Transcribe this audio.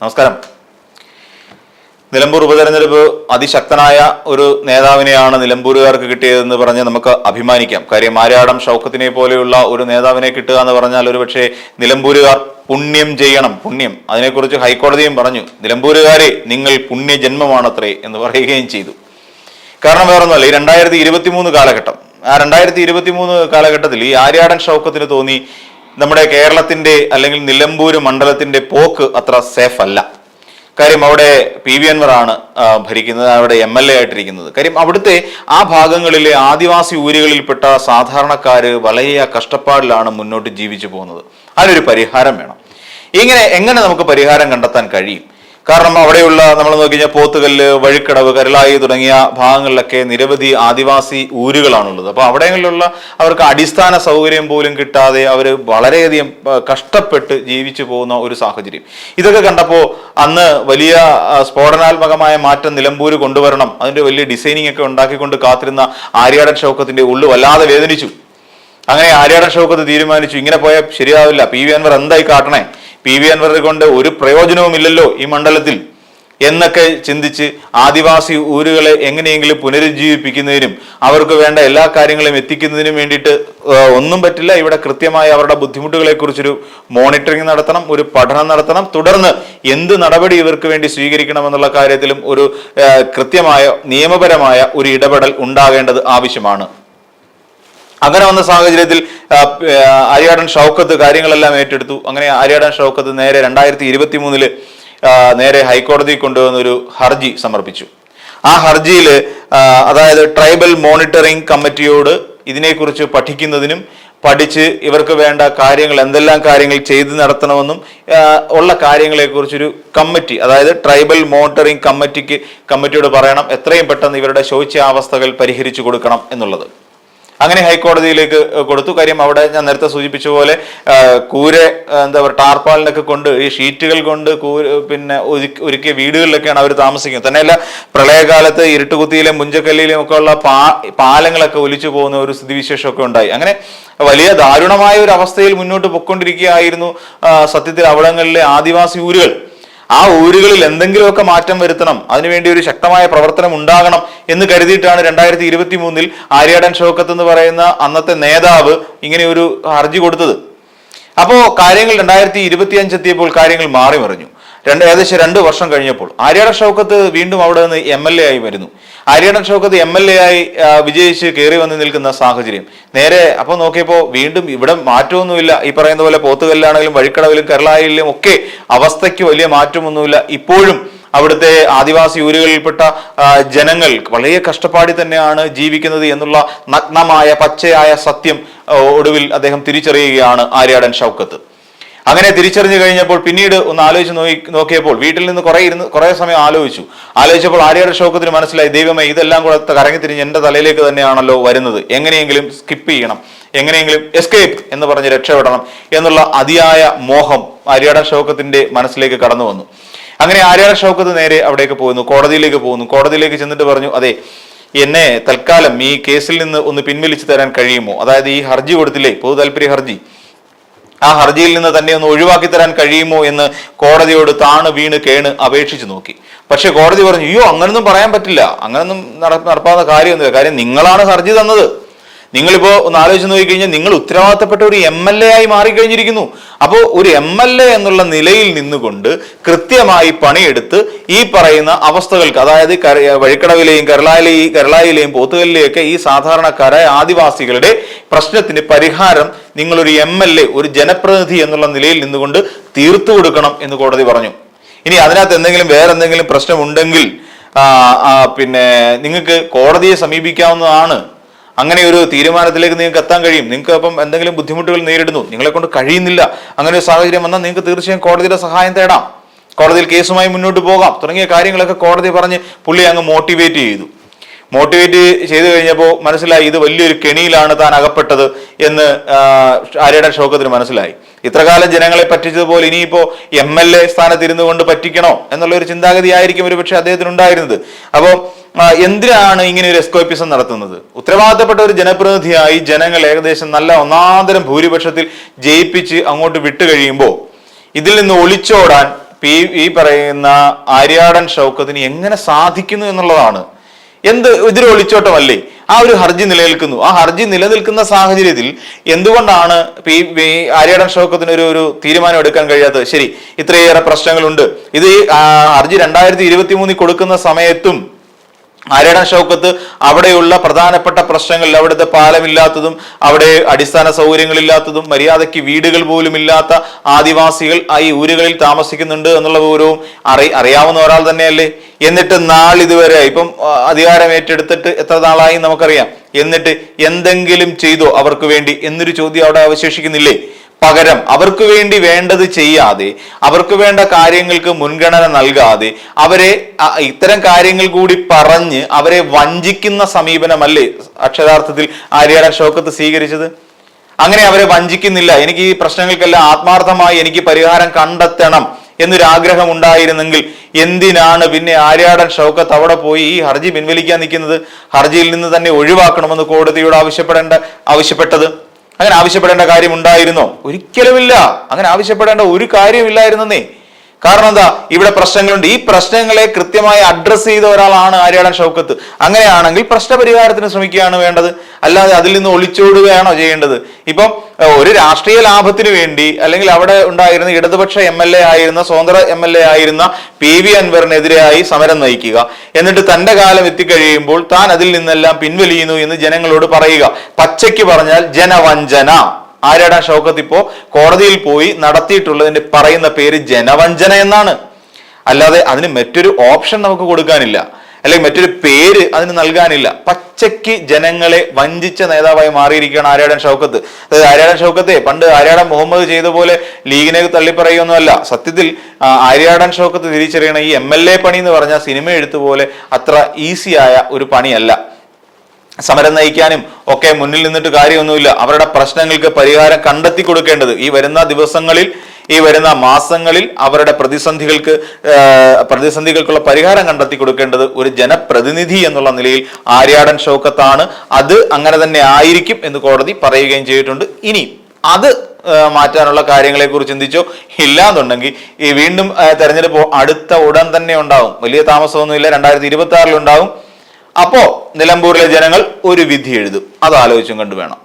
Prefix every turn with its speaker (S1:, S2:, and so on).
S1: നമസ്കാരം. നിലമ്പൂർ ഉപതെരഞ്ഞെടുപ്പ് അതിശക്തനായ ഒരു നേതാവിനെയാണ് നിലമ്പൂരുകാർക്ക് കിട്ടിയതെന്ന് പറഞ്ഞ് നമുക്ക് അഭിമാനിക്കാം. കാര്യം ആരാടം ഷൗക്കത്തിനെ പോലെയുള്ള ഒരു നേതാവിനെ കിട്ടുക എന്ന് പറഞ്ഞാൽ ഒരുപക്ഷെ നിലമ്പൂരുകാർ പുണ്യം ചെയ്യണം. പുണ്യം. അതിനെക്കുറിച്ച് ഹൈക്കോടതിയും പറഞ്ഞു. നിലമ്പൂരുകാരെ നിങ്ങൾ പുണ്യജന്മമാണത്രേ എന്ന് പറയുകയും ചെയ്തു. കാരണം വേറൊന്നുമല്ല ഈ രണ്ടായിരത്തി ഇരുപത്തി മൂന്ന് കാലഘട്ടം. ആ രണ്ടായിരത്തി ഇരുപത്തി മൂന്ന് കാലഘട്ടത്തിൽ ഈ ആര്യാടൻ ഷൗക്കത്തിന് തോന്നി നമ്മുടെ കേരളത്തിന്റെ അല്ലെങ്കിൽ നിലമ്പൂര് മണ്ഡലത്തിന്റെ പോക്ക് അത്ര സേഫ് അല്ല. കാര്യം അവിടെ പി വി അൻവറാണ് ഭരിക്കുന്നത് അവിടെ എം എൽ എ ആയിട്ടിരിക്കുന്നത്. കാര്യം അവിടുത്തെ ആ ഭാഗങ്ങളിലെ ആദിവാസി ഊരുകളിൽപ്പെട്ട സാധാരണക്കാർ വളരെ കഷ്ടപ്പാടിലാണ് മുന്നോട്ട് ജീവിച്ചു പോകുന്നത്. അതിനൊരു പരിഹാരം വേണം. ഇങ്ങനെ എങ്ങനെ നമുക്ക് പരിഹാരം കണ്ടെത്താൻ കഴിയും? കാരണം അവിടെയുള്ള നമ്മൾ നോക്കി കഴിഞ്ഞാൽ പോത്തുകല്ല് വഴിക്കടവ് കരളായി തുടങ്ങിയ ഭാഗങ്ങളിലൊക്കെ നിരവധി ആദിവാസി ഊരുകളാണുള്ളത്. അപ്പോൾ അവിടെയുള്ള അവർക്ക് അടിസ്ഥാന സൗകര്യം പോലും കിട്ടാതെ അവർ വളരെയധികം കഷ്ടപ്പെട്ട് ജീവിച്ചു പോകുന്ന ഒരു സാഹചര്യം. ഇതൊക്കെ കണ്ടപ്പോൾ അന്ന് വലിയ സ്ഫോടനാത്മകമായ മാറ്റം നിലമ്പൂര് കൊണ്ടുവരണം അതിന്റെ വലിയ ഡിസൈനിങ് ഒക്കെ ഉണ്ടാക്കിക്കൊണ്ട് കാത്തിരുന്ന ആര്യാടൻ ഷൗക്കത്തിന്റെ ഉള്ളു വല്ലാതെ വേദനിച്ചു. അങ്ങനെ ആര്യാടൻ ഷൗക്കത്ത് തീരുമാനിച്ചു. ഇങ്ങനെ പോയാൽ ശരിയാവില്ല. പി വി അൻവർ എന്തായി കാട്ടണേ? പി വി അൻവറിനെ കൊണ്ട് ഒരു പ്രയോജനവുമില്ലല്ലോ ഈ മണ്ഡലത്തിൽ എന്നൊക്കെ ചിന്തിച്ച് ആദിവാസി ഊരുകളെ എങ്ങനെയെങ്കിലും പുനരുജ്ജീവിപ്പിക്കുന്നതിനും അവർക്ക് വേണ്ട എല്ലാ കാര്യങ്ങളും എത്തിക്കുന്നതിനും വേണ്ടിയിട്ട് ഒന്നും പറ്റില്ല. ഇവിടെ കൃത്യമായി അവരുടെ ബുദ്ധിമുട്ടുകളെ കുറിച്ചൊരു മോണിറ്ററിംഗ് നടത്തണം ഒരു പഠനം നടത്തണം. തുടർന്ന് എന്ത് നടപടി ഇവർക്ക് വേണ്ടി സ്വീകരിക്കണമെന്നുള്ള കാര്യത്തിലും ഒരു കൃത്യമായ നിയമപരമായ ഒരു ഇടപെടൽ ഉണ്ടാകേണ്ടത് ആവശ്യമാണ്. അങ്ങനെ വന്ന സാഹചര്യത്തിൽ ആര്യാടൻ ഷൗക്കത്ത് കാര്യങ്ങളെല്ലാം ഏറ്റെടുത്തു. അങ്ങനെ അരിയാടൻ ഷൗക്കത്ത് നേരെ രണ്ടായിരത്തി ഇരുപത്തി മൂന്നിൽ നേരെ ഹൈക്കോടതി കൊണ്ടുവന്ന ഒരു ഹർജി സമർപ്പിച്ചു. ആ ഹർജിയിൽ അതായത് ട്രൈബൽ മോണിറ്ററിംഗ് കമ്മിറ്റിയോട് ഇതിനെക്കുറിച്ച് പഠിക്കുന്നതിനും പഠിച്ച് ഇവർക്ക് വേണ്ട കാര്യങ്ങൾ എന്തെല്ലാം കാര്യങ്ങൾ ചെയ്തു നടത്തണമെന്നും ഉള്ള കാര്യങ്ങളെക്കുറിച്ചൊരു കമ്മിറ്റി അതായത് ട്രൈബൽ മോണിറ്ററിംഗ് കമ്മിറ്റിക്ക് കമ്മിറ്റിയോട് പറയണം എത്രയും പെട്ടെന്ന് ഇവരുടെ ശോച്യാവസ്ഥകൾ പരിഹരിച്ചു കൊടുക്കണം എന്നുള്ളത്. അങ്ങനെ ഹൈക്കോടതിയിലേക്ക് കൊടുത്തു. കാര്യം അവിടെ ഞാൻ നേരത്തെ സൂചിപ്പിച്ച പോലെ കൂരെ എന്താ പറയുക ടാർപ്പാലിനൊക്കെ കൊണ്ട് ഈ ഷീറ്റുകൾ കൊണ്ട് കൂര പിന്നെ ഒരുക്കി- ഒരുക്കിയ വീടുകളിലൊക്കെയാണ് അവർ താമസിക്കുന്നത്. തന്നെയല്ല പ്രളയകാലത്ത് ഇരുട്ടുകുത്തിയിലെ മുഞ്ചക്കല്ലിയിലും ഒക്കെ ഉള്ള പാ പാലങ്ങളൊക്കെ ഒലിച്ചു പോകുന്ന ഒരു സ്ഥിതിവിശേഷമൊക്കെ ഉണ്ടായി. അങ്ങനെ വലിയ ദാരുണമായ ഒരു അവസ്ഥയിൽ മുന്നോട്ട് പൊക്കൊണ്ടിരിക്കുകയായിരുന്നു സത്യത്തിൽ അവിടങ്ങളിലെ ആദിവാസി ഊരുകൾ. ആ ഊരുകളിൽ എന്തെങ്കിലുമൊക്കെ മാറ്റം വരുത്തണം. അതിനുവേണ്ടി ഒരു ശക്തമായ പ്രവർത്തനം ഉണ്ടാകണം എന്ന് കരുതിയിട്ടാണ് രണ്ടായിരത്തി ഇരുപത്തി മൂന്നിൽ ആര്യാടൻ ഷോക്കത്ത് എന്ന് പറയുന്ന അന്നത്തെ നേതാവ് ഇങ്ങനെ ഒരു ഹർജി കൊടുത്തത്. അപ്പോ കാര്യങ്ങൾ രണ്ടായിരത്തി ഇരുപത്തി അഞ്ചെത്തിയപ്പോൾ കാര്യങ്ങൾ മാറി മറിഞ്ഞു രണ്ട് ഏകദേശം രണ്ട് വർഷം കഴിഞ്ഞപ്പോൾ ആര്യാടൻ ഷൗക്കത്ത് വീണ്ടും അവിടെ നിന്ന് എം എൽ എ ആയി വരുന്നു. Aryadan Shoukath M L A ആയി വിജയിച്ച് കയറി വന്ന് നിൽക്കുന്ന സാഹചര്യം. നേരെ അപ്പൊ നോക്കിയപ്പോൾ വീണ്ടും ഇവിടെ മാറ്റമൊന്നുമില്ല. ഈ പറയുന്ന പോലെ പോത്തുകല്ലാണെങ്കിലും വഴിക്കടവിലും കേരളായിലും ഒക്കെ അവസ്ഥയ്ക്ക് വലിയ മാറ്റമൊന്നുമില്ല. ഇപ്പോഴും അവിടുത്തെ ആദിവാസി ഊരുകളിൽപ്പെട്ട ജനങ്ങൾ വളരെ കഷ്ടപ്പാടി തന്നെയാണ് ജീവിക്കുന്നത് എന്നുള്ള നഗ്നമായ പച്ചയായ സത്യം ഒടുവിൽ അദ്ദേഹം തിരിച്ചറിയുകയാണ് ആര്യാടൻ ഷൗക്കത്ത്. അങ്ങനെ തിരിച്ചറിഞ്ഞു കഴിഞ്ഞപ്പോൾ പിന്നീട് ഒന്ന് ആലോചിച്ച് നോക്കി നോക്കിയപ്പോൾ വീട്ടിൽ നിന്ന് കുറെ ഇരുന്ന് കുറെ സമയം ആലോചിച്ചു. ആലോചിച്ചപ്പോൾ ആര്യയുടെ ശോകത്തിന് മനസ്സിലായി ദൈവമേ ഇതെല്ലാം കൂടെ കറങ്ങി തിരിഞ്ഞ് എന്റെ തലയിലേക്ക് തന്നെയാണല്ലോ വരുന്നത്. എങ്ങനെയെങ്കിലും സ്കിപ്പ് ചെയ്യണം. എങ്ങനെയെങ്കിലും എസ്കേപ്പ് എന്ന് പറഞ്ഞ് രക്ഷപ്പെടണം എന്നുള്ള അതിയായ മോഹം ആര്യയുടെ ഷൗക്കത്തിന്റെ മനസ്സിലേക്ക് കടന്നു വന്നു. അങ്ങനെ ആര്യയുടെ ഷൗക്കത്ത് നേരെ അവിടേക്ക് പോകുന്നു കോടതിയിലേക്ക് പോകുന്നു കോടതിയിലേക്ക് ചെന്നിട്ട് പറഞ്ഞു അതെ എന്നെ തൽക്കാലം ഈ കേസിൽ നിന്ന് ഒന്ന് പിൻവലിച്ചു തരാൻ കഴിയുമോ? അതായത് ഈ ഹർജി കൊടുത്തില്ലേ? പൊതു താല്പര്യ ഹർജി. ആ ഹർജിയിൽ നിന്ന് തന്നെ ഒന്ന് ഒഴിവാക്കി തരാൻ കഴിയുമോ എന്ന് കോടതിയോട് താണ് വീണ് കേണ് അപേക്ഷിച്ചു നോക്കി. പക്ഷെ കോടതി പറഞ്ഞു അയ്യോ അങ്ങനൊന്നും പറയാൻ പറ്റില്ല. അങ്ങനൊന്നും നട- നടപ്പാവുന്ന കാര്യമൊന്നുമില്ല. കാര്യം നിങ്ങളാണ് ഹർജി തന്നത്. നിങ്ങളിപ്പോ ഒന്ന് ആലോചിച്ച് നോക്കിക്കഴിഞ്ഞാൽ നിങ്ങൾ ഉത്തരവാദിത്തപ്പെട്ട ഒരു എം എൽ എ ആയി മാറിക്കഴിഞ്ഞിരിക്കുന്നു. അപ്പോൾ ഒരു എം എൽ എ എന്നുള്ള നിലയിൽ നിന്നുകൊണ്ട് കൃത്യമായി പണിയെടുത്ത് ഈ പറയുന്ന അവസ്ഥകൾക്ക് അതായത് വഴിക്കടവിലെയും കേരളയിലെയും കേരളയിലെയും പോത്തുകല്ലിലെയും ഒക്കെ ഈ സാധാരണക്കാരായ ആദിവാസികളുടെ പ്രശ്നത്തിന് പരിഹാരം നിങ്ങളൊരു എം എൽ എ ഒരു ജനപ്രതിനിധി എന്നുള്ള നിലയിൽ നിന്നുകൊണ്ട് തീർത്തു കൊടുക്കണം എന്ന് കോടതി പറഞ്ഞു. ഇനി അതിനകത്ത് എന്തെങ്കിലും വേറെ എന്തെങ്കിലും പ്രശ്നമുണ്ടെങ്കിൽ പിന്നെ നിങ്ങൾക്ക് കോടതിയെ സമീപിക്കാവുന്നതാണ്. അങ്ങനെ ഒരു തീരുമാനത്തിലേക്ക് നിങ്ങൾക്ക് എത്താൻ കഴിയും. നിങ്ങൾക്ക് അപ്പം എന്തെങ്കിലും ബുദ്ധിമുട്ടുകൾ നേരിടുന്നു. നിങ്ങളെ കൊണ്ട് കഴിയുന്നില്ല. അങ്ങനെ ഒരു സാഹചര്യം വന്നാൽ നിങ്ങൾക്ക് തീർച്ചയായും കോടതിയുടെ സഹായം തേടാം. കോടതിയിൽ കേസുമായി മുന്നോട്ട് പോകാം. തുടങ്ങിയ കാര്യങ്ങളൊക്കെ കോടതി പറഞ്ഞ് പുള്ളി അങ്ങ് മോട്ടിവേറ്റ് ചെയ്തു. മോട്ടിവേറ്റ് ചെയ്തു കഴിഞ്ഞപ്പോൾ മനസ്സിലായി ഇത് വലിയൊരു കെണിയിലാണ് താൻ അകപ്പെട്ടത് എന്ന് ആര്യയുടെ ഷോക്കത്തിന് മനസ്സിലായി. ഇത്രകാലം ജനങ്ങളെ പറ്റിച്ചതുപോലെ ഇനിയിപ്പോ എം എൽ എ സ്ഥാനത്തിരുന്നു കൊണ്ട് പറ്റിക്കണോ എന്നുള്ള ഒരു ചിന്താഗതി ആയിരിക്കും ഒരു പക്ഷെ അദ്ദേഹത്തിന് ഉണ്ടായിരുന്നത്. അപ്പോൾ എന്തിനാണ് ഇങ്ങനെ ഒരു എസ്കോപ്പിസം നടത്തുന്നത്? ഉത്തരവാദിത്തപ്പെട്ട ഒരു ജനപ്രതിനിധിയായി ജനങ്ങൾ ഏകദേശം നല്ല ഒന്നാന്തരം ഭൂരിപക്ഷത്തിൽ ജയിപ്പിച്ച് അങ്ങോട്ട് വിട്ടു കഴിയുമ്പോൾ ഇതിൽ നിന്ന് ഒളിച്ചോടാൻ ഈ പറയുന്ന ആര്യാടൻ ഷൗക്കത്തിന് എങ്ങനെ സാധിക്കുന്നു എന്നുള്ളതാണ് എന്ത് ഇതിൽ ഒളിച്ചോട്ടമല്ലേ ആ ഒരു ഹർജി നിലനിൽക്കുന്നു. ആ ഹർജി നിലനിൽക്കുന്ന സാഹചര്യത്തിൽ എന്തുകൊണ്ടാണ് ഈ ആര്യാടൻ ഷോക്കത്തിന് ഒരു ഒരു തീരുമാനം എടുക്കാൻ കഴിയാത്തത്? ശരി ഇത്രയേറെ പ്രശ്നങ്ങളുണ്ട്. ഇത് ഹർജി രണ്ടായിരത്തി ഇരുപത്തി മൂന്നിൽ കൊടുക്കുന്ന സമയത്തും ആര്യാടൻ ഷൗക്കത്ത് അവിടെയുള്ള പ്രധാനപ്പെട്ട പ്രശ്നങ്ങളിൽ അവിടുത്തെ പാലമില്ലാത്തതും അവിടെ അടിസ്ഥാന സൗകര്യങ്ങളില്ലാത്തതും മര്യാദയ്ക്ക് വീടുകൾ പോലും ഇല്ലാത്ത ആദിവാസികൾ ആ ഈ ഊരുകളിൽ താമസിക്കുന്നുണ്ട് എന്നുള്ള വിവരവും അറി അറിയാവുന്ന ഒരാൾ തന്നെയല്ലേ? എന്നിട്ട് നാളിതുവരെ ഇപ്പം അധികാരം ഏറ്റെടുത്തിട്ട് എത്ര നാളായി നമുക്കറിയാം. എന്നിട്ട് എന്തെങ്കിലും ചെയ്തോ അവർക്ക് വേണ്ടി എന്നൊരു ചോദ്യം അവിടെ അവശേഷിക്കുന്നില്ലേ? പകരം അവർക്ക് വേണ്ടി വേണ്ടത് ചെയ്യാതെ അവർക്ക് വേണ്ട കാര്യങ്ങൾക്ക് മുൻഗണന നൽകാതെ അവരെ ഇത്തരം കാര്യങ്ങൾ കൂടി പറഞ്ഞ് അവരെ വഞ്ചിക്കുന്ന സമീപനമല്ലേ അക്ഷരാർത്ഥത്തിൽ ആര്യാടൻ ഷോക്കത്ത് സ്വീകരിച്ചത്? അങ്ങനെ അവരെ വഞ്ചിക്കുന്നില്ല. എനിക്ക് ഈ പ്രശ്നങ്ങൾക്കെല്ലാം ആത്മാർത്ഥമായി എനിക്ക് പരിഹാരം കണ്ടെത്തണം എന്നൊരാഗ്രഹം ഉണ്ടായിരുന്നെങ്കിൽ എന്തിനാണ് പിന്നെ ആര്യാടൻ ഷൗക്കത്ത് അവിടെ പോയി ഈ ഹർജി പിൻവലിക്കാൻ നിൽക്കുന്നത്? ഹർജിയിൽ നിന്ന് തന്നെ ഒഴിവാക്കണമെന്ന് കോടതിയോട് ആവശ്യപ്പെടേണ്ട ആവശ്യപ്പെട്ടത്? അങ്ങനെ ആവശ്യപ്പെടേണ്ട കാര്യം ഉണ്ടായിരുന്നോ ഒരിക്കലുമില്ല. അങ്ങനെ ആവശ്യപ്പെടേണ്ട ഒരു കാര്യമില്ലായിരുന്നേ കാരണം എന്താ? ഇവിടെ പ്രശ്നങ്ങളുണ്ട്. ഈ പ്രശ്നങ്ങളെ കൃത്യമായി അഡ്രസ്സ് ചെയ്ത ഒരാളാണ് ആര്യാടൻ ഷൗക്കത്ത്. അങ്ങനെയാണെങ്കിൽ പ്രശ്നപരിഹാരത്തിന് ശ്രമിക്കുകയാണ് വേണ്ടത്. അല്ലാതെ അതിൽ നിന്ന് ഒളിച്ചോടുകയാണോ ചെയ്യേണ്ടത്? ഇപ്പം ഒരു രാഷ്ട്രീയ ലാഭത്തിന് വേണ്ടി അല്ലെങ്കിൽ അവിടെ ഉണ്ടായിരുന്ന ഇടതുപക്ഷ എം എൽ എ ആയിരുന്ന സ്വതന്ത്ര എം എൽ എ ആയിരുന്ന പി വി അൻവറിനെതിരായി സമരം നയിക്കുക. എന്നിട്ട് തന്റെ കാലം എത്തിക്കഴിയുമ്പോൾ താൻ അതിൽ നിന്നെല്ലാം പിൻവലിയുന്നു എന്ന് ജനങ്ങളോട് പറയുക. പച്ചയ്ക്ക് പറഞ്ഞാൽ ജനവഞ്ചന. ആര്യാടൻ ഷൗക്കത്ത് ഇപ്പോ കോടതിയിൽ പോയി നടത്തിയിട്ടുള്ളതിന്റെ പറയുന്ന പേര് ജനവഞ്ചന എന്നാണ്. അല്ലാതെ അതിന് മറ്റൊരു ഓപ്ഷൻ നമുക്ക് കൊടുക്കാനില്ല. അല്ലെങ്കിൽ മറ്റൊരു പേര് അതിന് നൽകാനില്ല. പച്ചയ്ക്ക് ജനങ്ങളെ വഞ്ചിച്ച നേതാവായി മാറിയിരിക്കുകയാണ് ആര്യാടൻ ഷൗക്കത്ത്. അതായത് ആര്യാടൻ ഷൗക്കത്തെ പണ്ട് ആര്യാടൻ മുഹമ്മദ് ചെയ്ത പോലെ ലീഗിനെ തള്ളിപ്പറയൊന്നുമല്ല സത്യത്തിൽ ആര്യാടൻ ഷൗക്കത്ത് തിരിച്ചറിയണ ഈ എം എൽ എ പണി എന്ന് പറഞ്ഞാൽ സിനിമ എഴുത്തുപോലെ അത്ര ഈസിയായ ഒരു പണിയല്ല. സമരം നയിക്കാനും ഒക്കെ മുന്നിൽ നിന്നിട്ട് കാര്യമൊന്നുമില്ല. അവരുടെ പ്രശ്നങ്ങൾക്ക് പരിഹാരം കണ്ടെത്തി കൊടുക്കേണ്ടത് ഈ വരുന്ന ദിവസങ്ങളിൽ ഈ വരുന്ന മാസങ്ങളിൽ അവരുടെ പ്രതിസന്ധികൾക്ക് പ്രതിസന്ധികൾക്കുള്ള പരിഹാരം കണ്ടെത്തി കൊടുക്കേണ്ടത് ഒരു ജനപ്രതിനിധി എന്നുള്ള നിലയിൽ ആര്യാടൻ ഷൗക്കത്താണ്. അത് അങ്ങനെ തന്നെ ആയിരിക്കും എന്ന് കോടതി പറയുകയും ചെയ്തിട്ടുണ്ട്. ഇനി അത് മാറ്റാനുള്ള കാര്യങ്ങളെ കുറിച്ച് ചിന്തിച്ചോ? ഇല്ലാന്നുണ്ടെങ്കിൽ ഈ വീണ്ടും തെരഞ്ഞെടുപ്പ് അടുത്ത ഉടൻ തന്നെ ഉണ്ടാവും. വലിയ താമസമൊന്നുമില്ല. രണ്ടായിരത്തി ഇരുപത്തി ആറിൽ ഉണ്ടാവും. അപ്പോ നിലമ്പൂരിലെ ജനങ്ങൾ ഒരു വിധി എഴുതും. അത് ആലോചിച്ചും കണ്ടു വേണം.